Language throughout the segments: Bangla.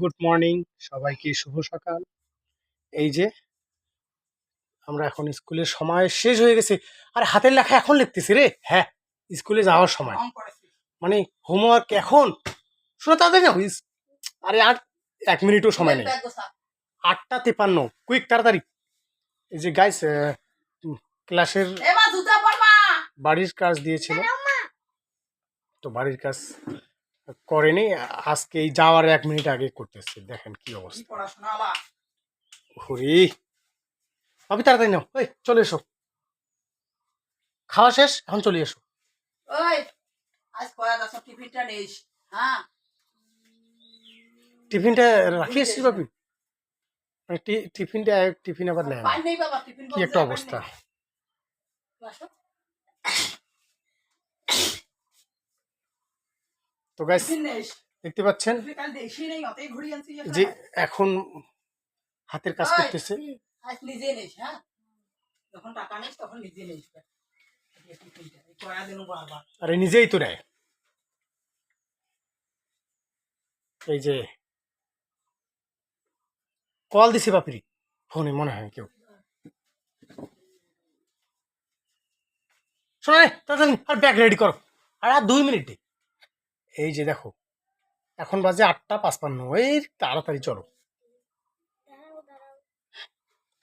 গুড মর্নিং সবাইকে শুভ সকাল। এই যে আমরা এখন স্কুলের সময় শেষ হয়ে গেছে। আর হাতের লেখা এখন লিখতেছি রে? হ্যাঁ স্কুলে যাওয়ার সময়। মানে হোমওয়ার্ক এখন? শোনো না আরে আর এক মিনিটও সময় নেই। আটটা তেপান্ন কুইক তাড়াতাড়ি। এই যে গাইস ক্লাসের বাড়ির কাজ দিয়েছিল। তো বাড়ির কাজ করেনি। আজকে এই যাওয়ার এক মিনিট আগে করতেছে। দেখেন কি অবস্থা। হরি ভাবি তাড়াতাড়ি নাও। ওই চলে এসো। খাওয়া শেষ? এখন চলে এসো। টিফিনটা হ্যাঁ? টিফিনটা রাখি এসছি ভাবি মানে টিফিনটা টিফিন আবার নেয় কি একটা অবস্থা। তো গাইস দেখতে পাচ্ছেন? যে এখন হাতের কাজ করতেছে। হ্যাঁ? আরে নিজেই তো নেয়। এই যে কল দিছে বাপিরি ফোনে মনে হয় কেউ। শোনা তাড়াতাড়ি আর ব্যাগ রেডি করো। আর আর দুই মিনিটে। এই যে দেখো এখন বাজে আটটা পাঁচপান্ন। এই তাড়াতাড়ি চলো।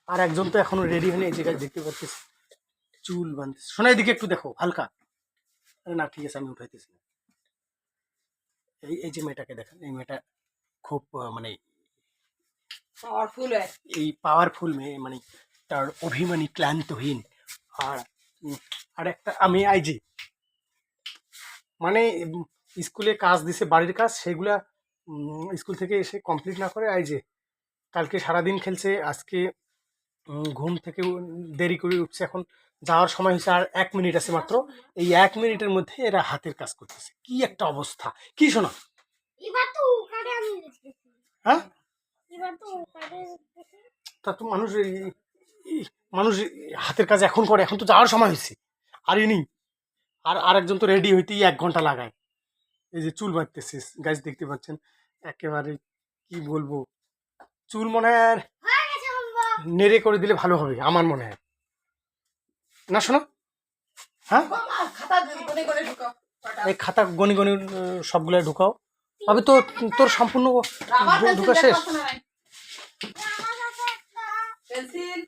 আর একজন তো এখনও রেডি হয়নি এই জায়গায় দেখতে পাচ্ছিস চুল বাঁধতেছে। শোনা এদিকে একটু দেখো হালকা। আরে না ঠিক আছে আমি উঠাইতেছি না। এই এই যে মেয়েটাকে দেখেন এই মেয়েটা খুব মানে পাওয়ারফুল এই পাওয়ারফুল মেয়ে মানে তার অভিমানী ক্লান্তহীন। আর আর একটা আমি আইজি মানে স্কুলে কাজ দিছে বাড়ির কাজ সেগুলা স্কুল থেকে এসে কমপ্লিট না করে আই যে কালকে সারাদিন খেলছে আজকে ঘুম থেকে দেরি করে উঠছে এখন যাওয়ার সময় হয়েছে আর এক মিনিট আছে মাত্র এই এক মিনিটের মধ্যে এরা হাতের কাজ করতেছে। কি একটা অবস্থা! কি শোনা? হ্যাঁ? এবার তো তা তো মানুষ মানুষ হাতের কাজ এখন করে এখন তো যাওয়ার সময় হয়েছে। আর ইনি আর আরেকজন তো রেডি হইতেই এক ঘণ্টা লাগায়। এই যে চুল বাঁধতেছে গাছ দেখতে পাচ্ছেন? একেবারে কি বলব? চুল মনে হয় হয়ে নেড়ে করে দিলে ভালো হবে আমার মনে হয়। না শোনো। হ্যাঁ? খাতা গনে গনে ঢুকাও কটা। এই খাতা গনি গনি সবগুলো ঢুকাও। তবে তো তোর সম্পূর্ণ ঢুকা শেষ? দেখাও না নাই আমার কাছে একটা পেন্সিল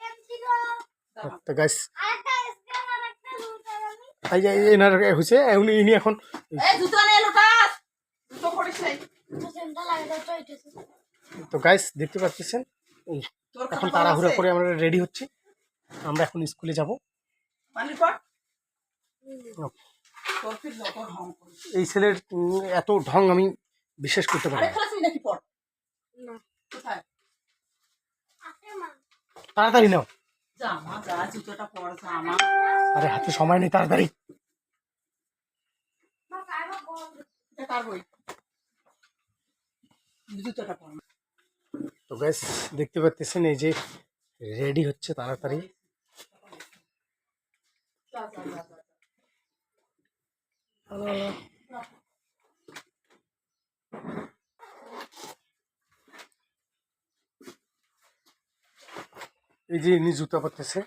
পেন্সিল তো গাছ আরেকটা স্কেল আর একটা যে এনার হয়েছে উনি ইনি এখন এই জুতো নে লুটাস! জুতো পড়িস নাই। সেন্টার লাগে তো গাইস দেখতে পাচ্ছেন? এখন তাড়াহুড়া করে আমরা রেডি হচ্ছি। আমরা এখন স্কুলে যাব। এই ছেলের এত ঢং আমি বিশ্বাস করতে পারি তাড়াতাড়ি নাও। আরে হাতে সময় নেই তাড়াতাড়ি। তো বেশ দেখতে পাচ্ছেন এই যে রেডি হচ্ছে তাড়াতাড়ি যা যা যা যা। এই যে ইনি জুতো পরতেছে।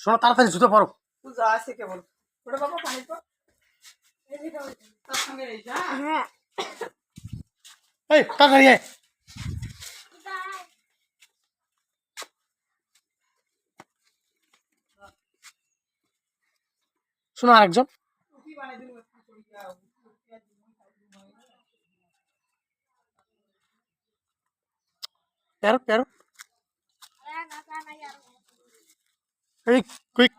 শোনো তাড়াতাড়ি জুতো পরো। পূজা আছে কেবল। ওটা বাবা তার সঙ্গে এই যা। হ্যাঁ। তাড়াতাড়ি আয়। শোনো আরেকজন। প্যারো প্যারো। এই কুইক